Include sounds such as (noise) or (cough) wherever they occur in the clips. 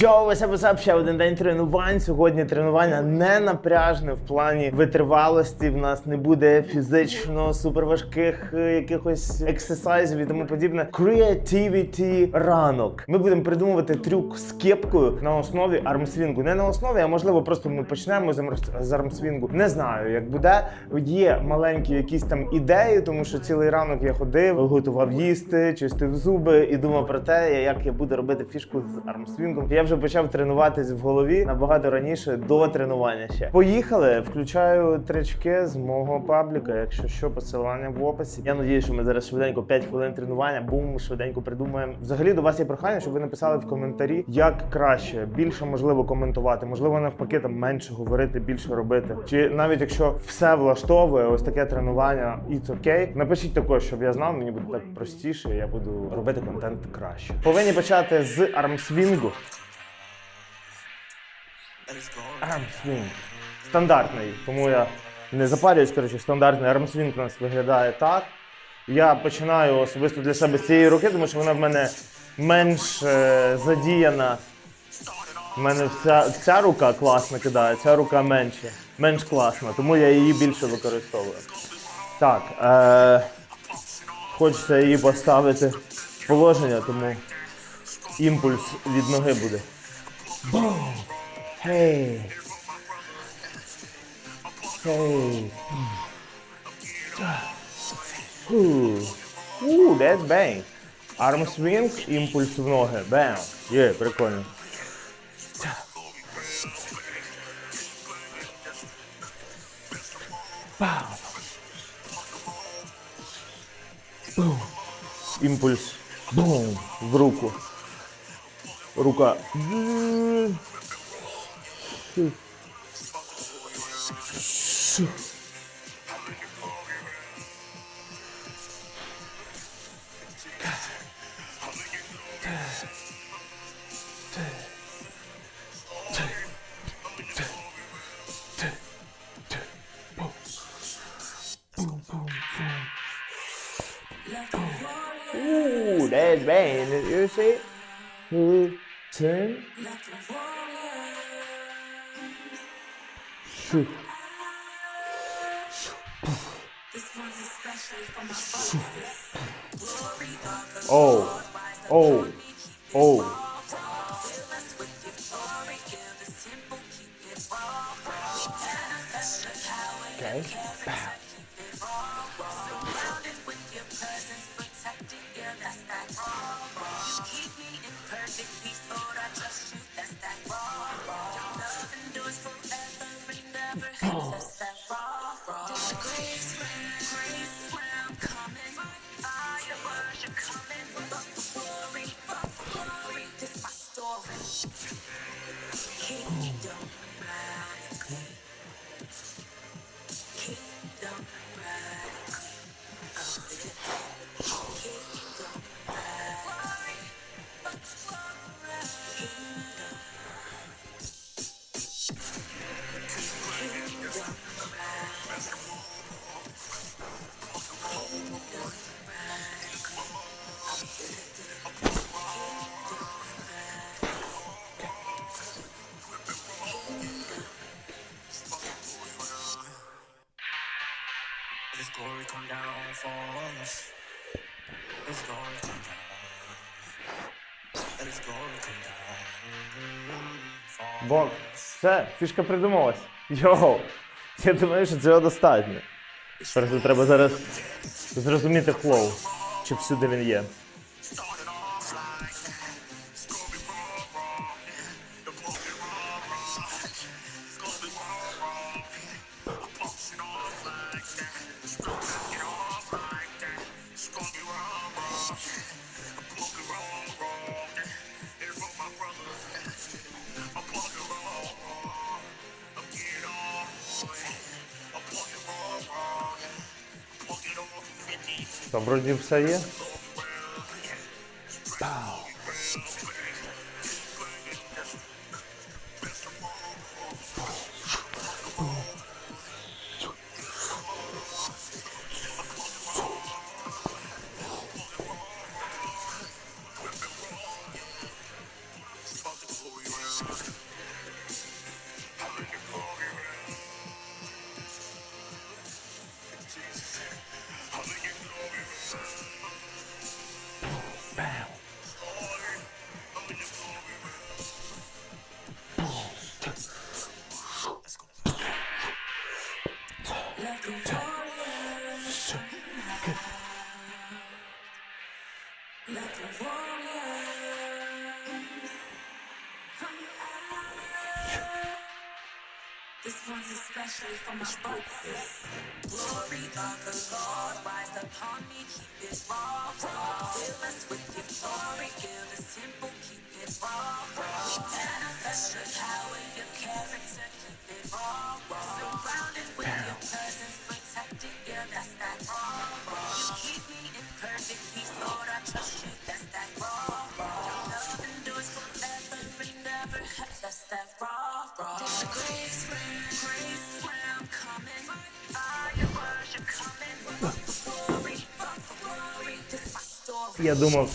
Йоу, up? ще один день тренувань. Сьогодні тренування не напряжне в плані витривалості. В нас не буде фізично суперважких е, якихось ексерсайзів і тому подібне. Creativity ранок. Ми будемо придумувати трюк з кепкою на основі армсвінгу. Не на основі, а можливо, просто ми почнемо з армсвінгу. Не знаю, як буде. Є маленькі якісь там ідеї, тому що цілий ранок я ходив, готував їсти, чистив зуби і думав про те, як я буду робити фішку з армсвінгом. Я вже почав тренуватись в голові набагато раніше до тренування ще. Поїхали. Включаю трички з мого пабліка. Якщо що, посилання в описі. Я надію, що ми зараз швиденько 5 хвилин тренування. Бум, швиденько придумаємо. Взагалі до вас є прохання, щоб ви написали в коментарі, як краще, більше можливо коментувати, можливо, навпаки, там менше говорити, більше робити. Чи навіть якщо все влаштовує, ось таке тренування, it's окей. Напишіть також, щоб я знав, мені буде так простіше. Я буду робити контент краще. Повинні почати з армсвінгу. Армсвінг. Стандартний, тому я не запарююсь. Коротше, стандартний армсвінг у нас виглядає так. Я починаю особисто для себе з цієї руки, тому що вона в мене менш е, задіяна. У мене ця, ця рука класно кидає, ця рука менше, менш класна, тому я її більше використовую. Так, е, хочеться її поставити в положення, тому імпульс від ноги буде. Бум! Hey. Hey. Ooh. Ooh, that's bang. Арм свінг, імпульс в ноги. Бам. Є, прикольно. Бам. Бум. Імпульс. Бум. В руку. Рука. Ooh, that's bad. You see? Ooh, Shoot. Oh, oh, oh. Бо все, фішка придумалась. Йоу! Я думаю, що цього достатньо. Просто треба зараз зрозуміти флоу, чи всюди він є. Там вроді все є. This one's especially for my focus. Glory of the Lord, rise upon me, keep it raw, raw. Fill us with your glory, keep it raw, raw. Manifest your power, your character, keep it raw, raw. Я думав,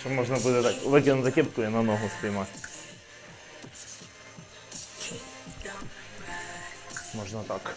що можна буде так викинути кепку і на ногу спіймати. Можна так.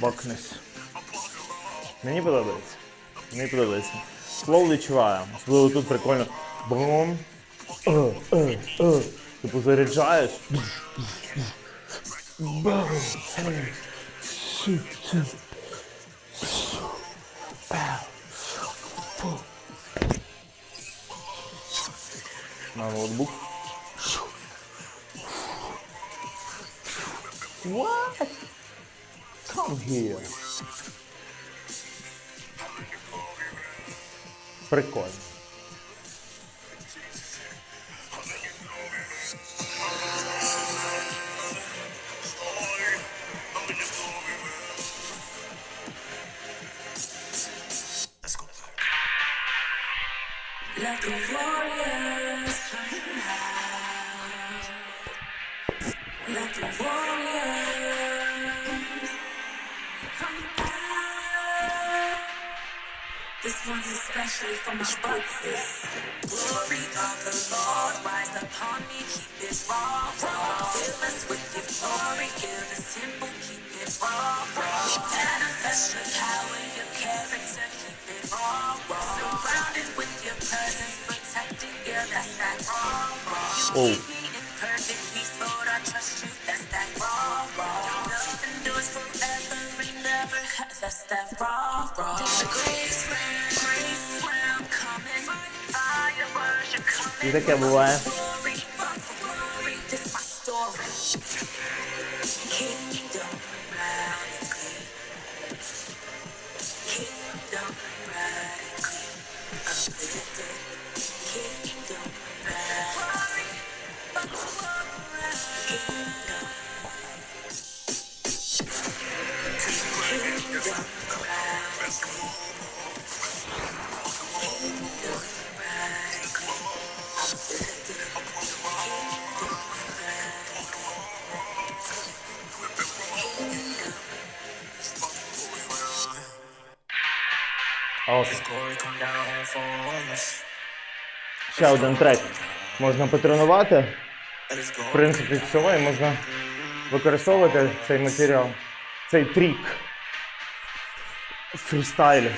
Бокнес. Мені подобається. Мені подобається. Флоу відчуваю. Особливо тут прикольно. Бум. Е, е, е. Типу заряджаєш. Бам. Е. Сю, сю. Пау. Фу. На ноутбук. What? Come here. Прикольно. This one's especially for my brothers. Glory of the Lord, rise upon me, keep it raw, raw. Fill us with your glory, give us temple, keep it raw, raw. Manifest your power, your character, keep it raw, raw. Surrounded with your presence, protected, yeah, that's that raw, raw. You Oh. keep me in perfect (laughs) That's that raw, raw. Coming. Fire worship coming. You think I'm alive? Ще один трек. Можна потренувати. В принципі, всього і можна використовувати цей матеріал, цей трік. в фрістайлі.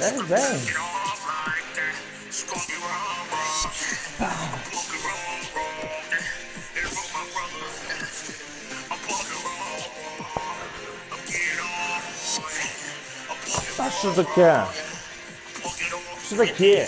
Off like що таке? fucking off. Що таке?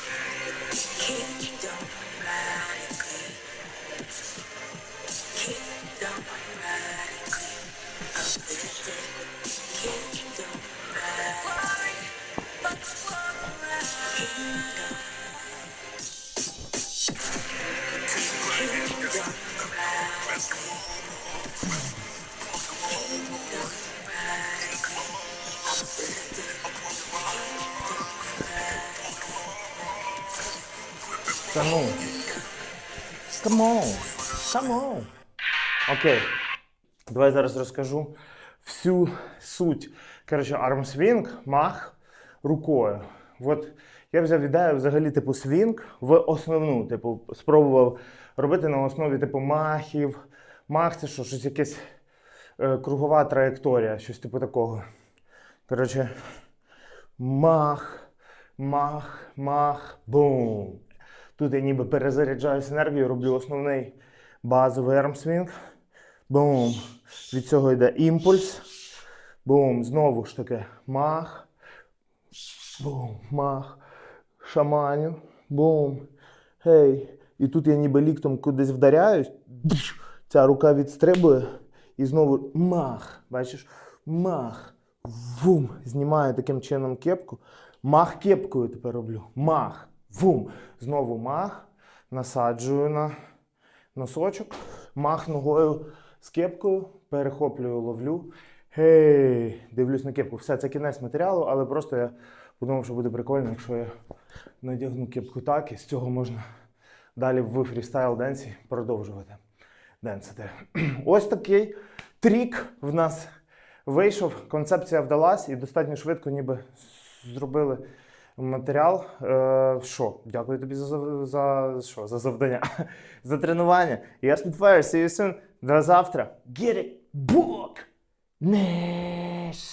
Та ну. Come on. Окей. Давай зараз розкажу всю суть. Коротше, армсвінг, мах рукою. От я взяв ідею взагалі типу свінг в основну. Типу, спробував робити на основі типу махів. Мах це що, щось якесь е, кругова траєкторія, щось типу такого. Коротше, мах, мах, мах, бум. Тут я ніби перезаряджаюся енергією, роблю основний базовий армсвінг. Бум. Від цього йде імпульс. Бум. Знову ж таки. Мах. Бум. Мах. Шаманю. Бум. Гей. І тут я ніби ліктом кудись вдаряюсь. Ця рука відстрибує. І знову мах. Бачиш? Мах. Вум. Знімаю таким чином кепку. Мах кепкою тепер роблю. Мах. Вум. Знову мах. Насаджую на носочок. Мах ногою з кепкою. Перехоплюю, ловлю. Гей, дивлюсь на кепку. Все, це кінець матеріалу, але просто я подумав, що буде прикольно, якщо я надягну кепку так, і з цього можна далі в фрістайл денсі продовжувати денсити. (clears throat) Ось такий трік в нас вийшов. Концепція вдалась і достатньо швидко ніби зробили матеріал. Е, що? Дякую тобі за, за, що? за завдання, (laughs) за тренування. Я Spitfire, see you soon. До завтра. Get it, book! Не.